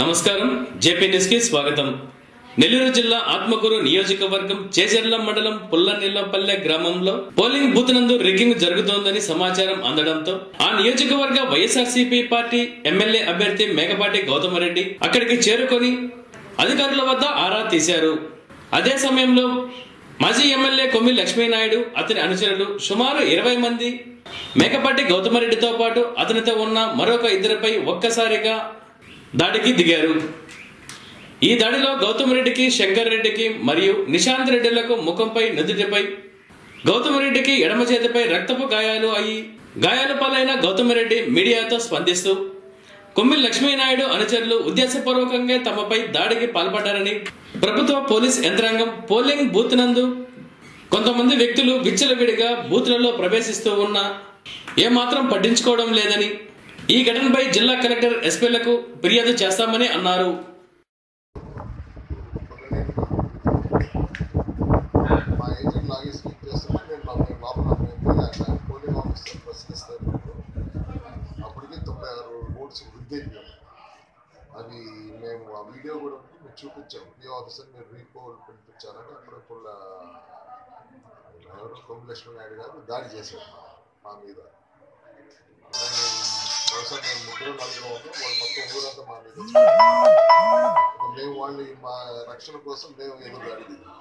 నమస్కారం. జేపీ న్యూస్కి స్వాగతం. నెల్లూరు జిల్లా ఆత్మకూరు నియోజకవర్గం చేజర్ల మండలం పుల్లనిల్లపల్లె గ్రామంలో పోలింగ్ బూత్ నందు రిగ్గింగ్ జరుగుతోందని సమాచారం అందడంతో ఆ నియోజకవర్గ వైఎస్ఆర్సీపీ పార్టీ ఎమ్మెల్యే అభ్యర్థి మేకపాటి గౌతమరెడ్డి అక్కడికి చేరుకొని అధికారుల వద్ద ఆరా తీశారు. అదే సమయంలో మాజీ ఎమ్మెల్యే కొమ్మి లక్ష్మీనాయుడు అతని అనుచరులు సుమారు ఇరవై మంది మేకపాటి గౌతమరెడ్డితో పాటు అతనితో ఉన్న మరొక ఇద్దరిపై ఒక్కసారిగా దాడికి దిగారు. ఈ దాడిలో గౌతమ్ రెడ్డికి శంకర్ రెడ్డికి మరియు నిశాంత్ రెడ్డిలకు ముఖంపై నుదుటిపై గౌతమ్ రెడ్డికి ఎడమ చేతిపై రక్తపు గాయాలు అయి గాయాల పాలైన గౌతమ్ రెడ్డి మీడియాతో స్పందిస్తూ కొమ్మిల్ లక్ష్మీనాయుడు అనుచరులు ఉద్దేశపూర్వకంగా తమపై దాడికి పాల్పడ్డారని ప్రభుత్వ పోలీస్ యంత్రాంగం పోలింగ్ బూత్ నందు కొంతమంది వ్యక్తులు విచ్చలవిడిగా బూత్లలో ప్రవేశిస్తూ ఉన్నా ఏమాత్రం పట్టించుకోవడం లేదని ఈ ఘటనపై జిల్లా కలెక్టర్ ఎస్పీలకు ఫిర్యాదు చేస్తామని అన్నారు. మా మేము తొంభై ఆరు ఓట్స్ వృద్ధి అవి మేము ఆ వీడియో కూడా మీకు చూపించాం ఈ ఆఫీసర్ మీరు రీపోల్ పిలిపించారంటే అప్పుడు ఇప్పుడు ఎవరు? నాయుడు గారు దాడి చేశారు మా మీద. బహుశా మేము ముగ్గురు నలుగురు ఉన్నాం వాళ్ళు మొత్తం ఊరంతా మా మీద. మేము వాళ్ళని మా రక్షణ కోసం మేము ఎదురు దాడి దిగాం.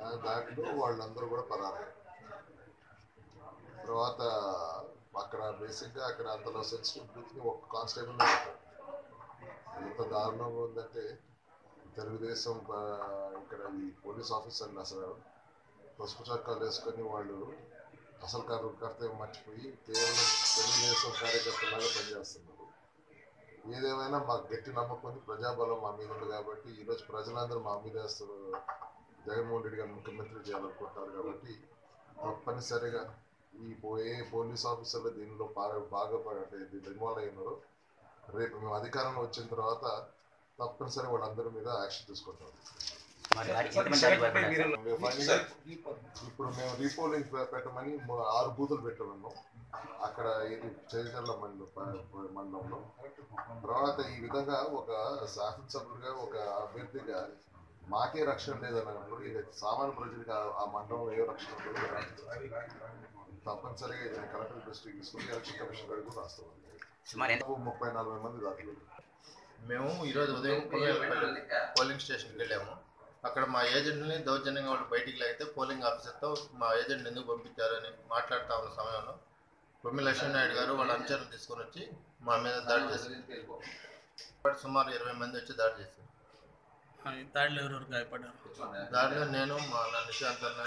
ఆ దాంట్లో వాళ్ళందరూ కూడా పరారయ్యారు తర్వాత అక్కడ బేసిక్గా అక్కడ అంతలో సెన్సిటివ్ బూత్ని ఒక కానిస్టేబుల్ ఎంత దారుణంగా ఉందంటే తెలుగుదేశం ఇక్కడ ఈ పోలీస్ ఆఫీసర్లు అసలు పసుపు చొక్కాలు వేసుకొని వాళ్ళు అసలు కారు కర్తవ్యం మర్చిపోయి కేవలం తెలుగుదేశం కార్యకర్తలాగా పనిచేస్తున్నారు. ఏదేమైనా మాకు గట్టి నమ్మకం ఉంది ప్రజాబలం మా మీద ఉంది కాబట్టి ఈరోజు ప్రజలందరూ మా మీద వేస్తున్నారు. జగన్మోహన్ రెడ్డి గారు ముఖ్యమంత్రి చేయాలనుకుంటున్నారు కాబట్టి తప్పనిసరిగా ఈ పోయే పోలీస్ ఆఫీసర్లు దీనిలో బాగా బాగా ఇన్వాల్వ్ అయినారు రేపు మేము అధికారంలో వచ్చిన తర్వాత తప్పనిసరిగా వాళ్ళందరి మీద యాక్షన్ తీసుకుంటాం. ఇప్పుడు మేము రీపోలింగ్ పెట్టమని ఆరు బూతులు పెట్టమన్నాం. అక్కడ ఇది చరిత్రల మండలం ప- మండలంలో. తర్వాత ఈ విధంగా ఒక శాసనసభ్యుడిగా ఒక అభ్యర్థిగా మాకే రక్షణ లేదన్నప్పుడు ఇక సామాన్య ప్రజలకు ఆ- మండలంలో ఏ రక్షణ తప్పనిసరిగా ఇది కలెక్టర్ దృష్టికి తీసుకుని ఎలక్షన్ కమిషన్ గారికి కూడా రాస్తాం ముప్పై నలభై మంది దాఖలు మేము ఈరోజు ఉదయం పోలింగ్ స్టేషన్కి వెళ్ళాము. అక్కడ మా ఏజెంట్ని దౌర్జన్యంగా వాళ్ళు బయటికి లాగితే పోలింగ్ ఆఫీసర్తో మా ఏజెంట్ ఎందుకు పంపించారని మాట్లాడుతూ ఉన్న సమయంలో కొమ్మి లక్ష్మీనాయుడు గారు వాళ్ళ అనుచరులు తీసుకొని వచ్చి మా మీద దాడి చేశారు. సుమారు ఇరవై మంది వచ్చి దాడి చేశారు. దాడిలో ఎవరెవరు గాయపడ్డారు? దాడిలో నేను మా నిశాంత్ అన్న